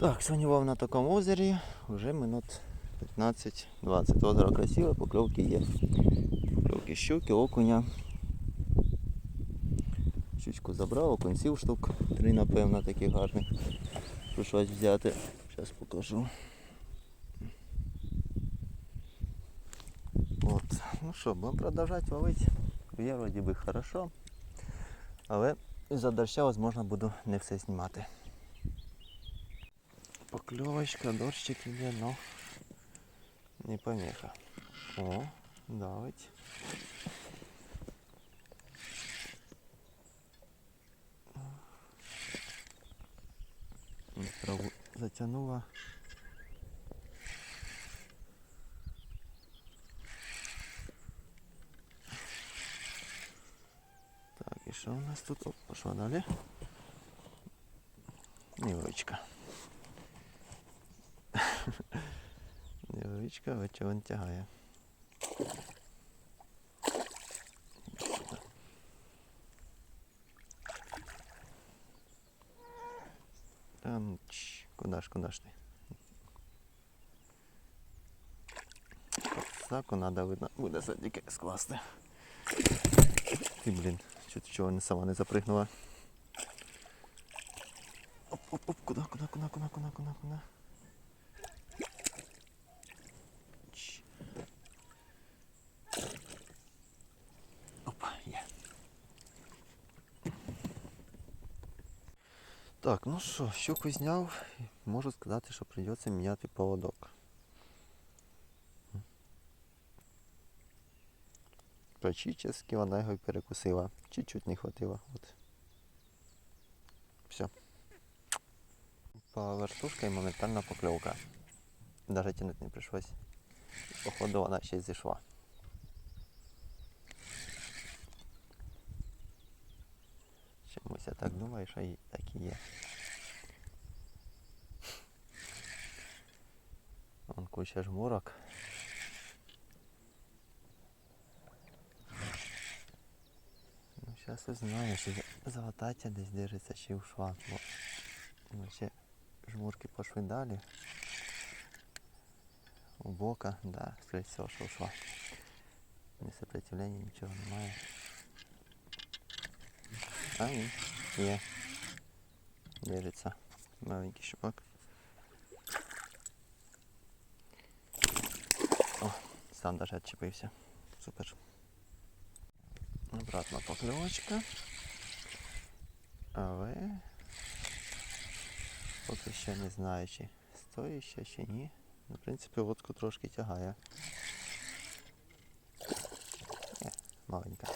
Так, сьогодні на такому озері вже минут 15-20. Озеро красиве, покльовки є. Покльовки щуки, окуня. Щучку забрав, окунців штук. Три, напевно, таких гарних. Щось взяти. Зараз покажу. От. Ну що, будемо продовжувати ловити. Є вроді би хорошо. Але із-за доща, можливо, буду не все знімати. Покльовочка, дощик іде, но не помеха. О, давить. Траву затягнула. Так, і що у нас тут? Оп, пошла далі. Невеличка. Невеличка, але чого він тягає. Там, чш, куда ж, куда ж ти? Подсаку надо видно, буде садики скласти. Ти, блін, чого чого не сама не запригнула. Оп, оп, оп, куда, куда, куда, куда, куда, куда, куда? Чш. Опа, є. Так, ну що, щуку зняв. Можу сказати, що придеться міняти поводок. Практически вона його перекусила. Чуть-чуть не хватило. От. Все. По вертушка і моментальна покльовка. Даже тянуть не прийшлось. Походу вона ще й зійшла. так думаю, що і так і є. Вон куча жмурок. Ну, зараз узнаю, що золотаття десь держиться ще у швах. Бо ну, ще жмурки пошли далі. У бока, да, скорее всего, що ушла. Ні сопротивлення, нічого немає. А, ні, Є. Держиться. Маленький щупак. О, сам даже відчепився. Супер. Обратно покльовочка. Але поки що не знаю, чи стоїть ще чи ні. Ну, В принципі, водку трошки тягає. Е, маленька.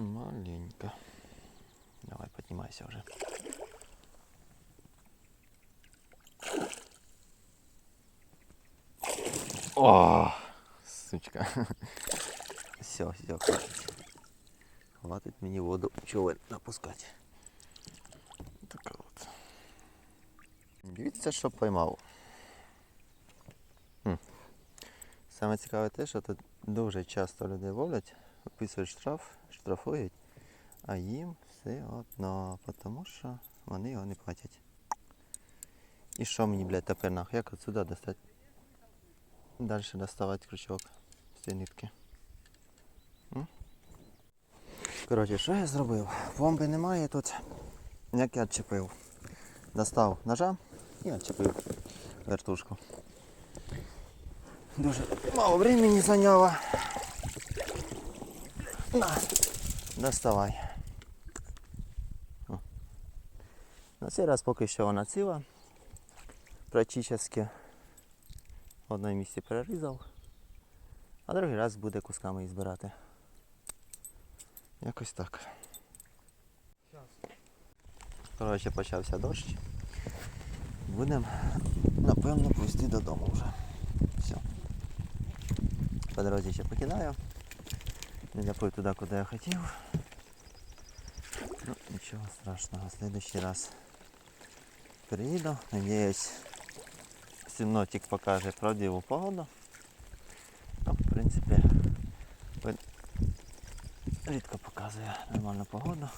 Маленька. Давай, піднімайся вже. О, сучка. Все, все, хватить. Хватить мені воду в човен напускати. Така от. Дивіться, що поймав. Хм. Саме цікаве те, що тут дуже часто люди ловлять, виписують штраф, штрафують, а їм все одно, тому що вони його не платять. І що мені, блядь, тепер нахуй? Як отсюда достати? Далі доставати крючок з цієї нитки. Коротше, що я зробив? Бомби немає тут. Як я відчепив. Достав ножа і відчепив вертушку. Дуже мало времени зайняло. На, доставай. О. На цей раз поки що вона ціла. Практично в одному місці перерізав, а другий раз буде кусками її збирати. Якось так. Коротше, почався дощ. Будемо, напевно, пусти додому вже. Все. По дорозі ще покидаю. Не доплив туди, куди я хотів. Ну, нічого страшного. В следующий раз приїду. Надіюсь, синоптик покаже правдиву погоду. Ну, в принципі, він рідко показує нормальну погоду.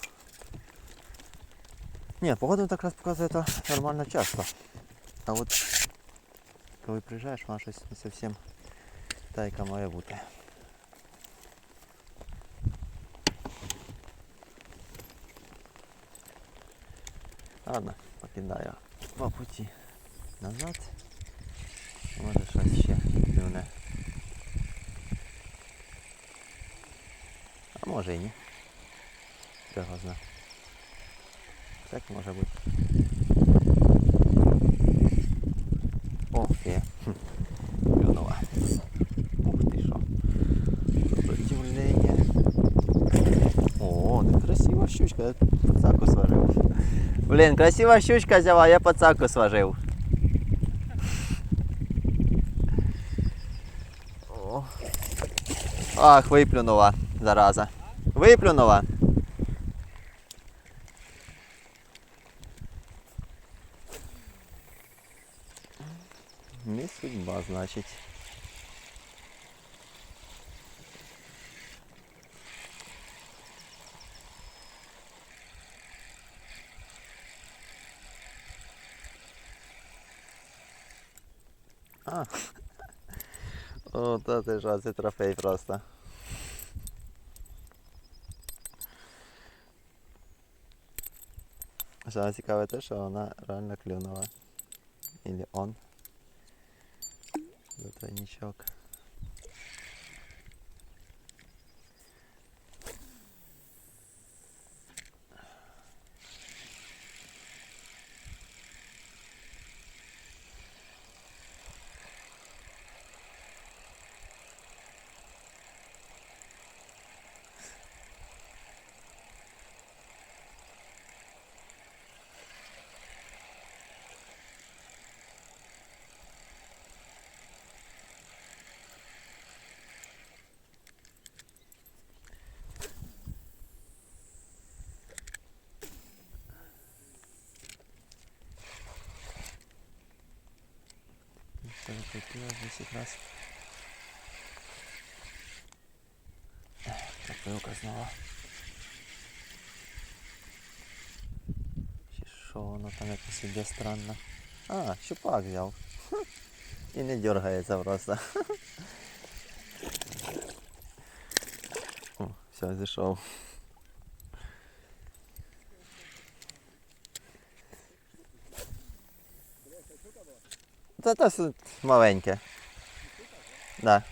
Ні, погода так раз показує то нормально часто. А от коли приїжджаєш, вона щось не зовсім та, яка має бути. Ладно, покидаю по путі назад. Може щось ще клюне. А може і ні. Його зна. Так може бути. О, є. Хм. Ух ти що. Сопротивлення. О, да красива щучка. Блін, красива щучка взяла, я пацаку сважив. Ах, виплюнула, зараза. Виплюнула. Не судьба, значить. А. О, та ти ж, це трофей просто. Саме цікаве те, що вона реально клюнула. Или он. За тройничок. Перекрутила 10 раз. Пропилка знову. Чи що воно там якось іде странно. А, щупак взяв. Хм. І не дергається просто. О, все, зійшов. Та с- маленьке. Да.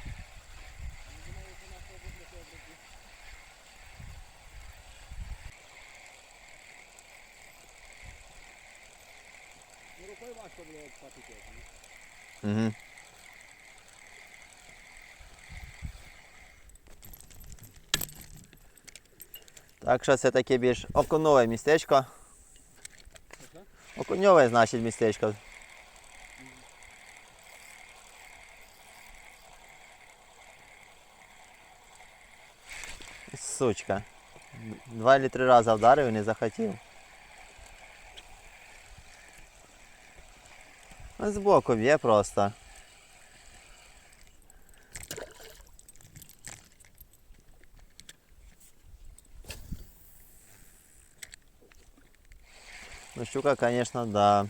Угу. Так що це таке більш окуньове містечко. Окуньове, значить, містечко. Сучка. Два чи три рази вдарив і не захотів. Ну, Збоку б'є просто. Ну, щука, конечно, да.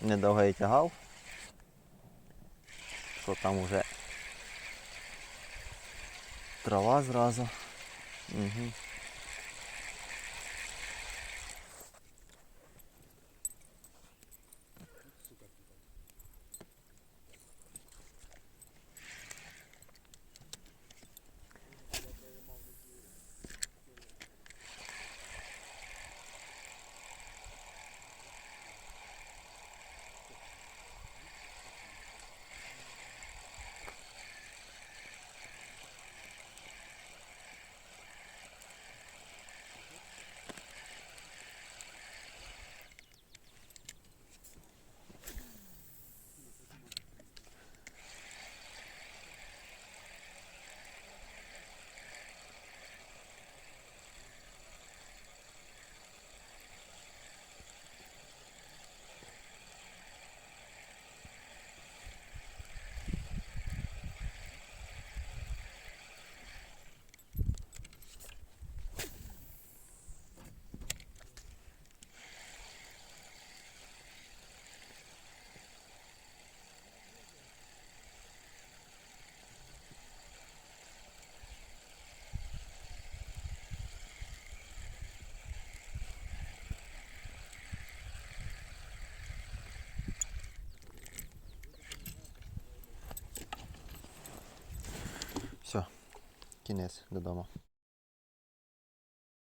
Недовго і тягав. Що там уже трава зразу. Mm-hmm. Кінець додому.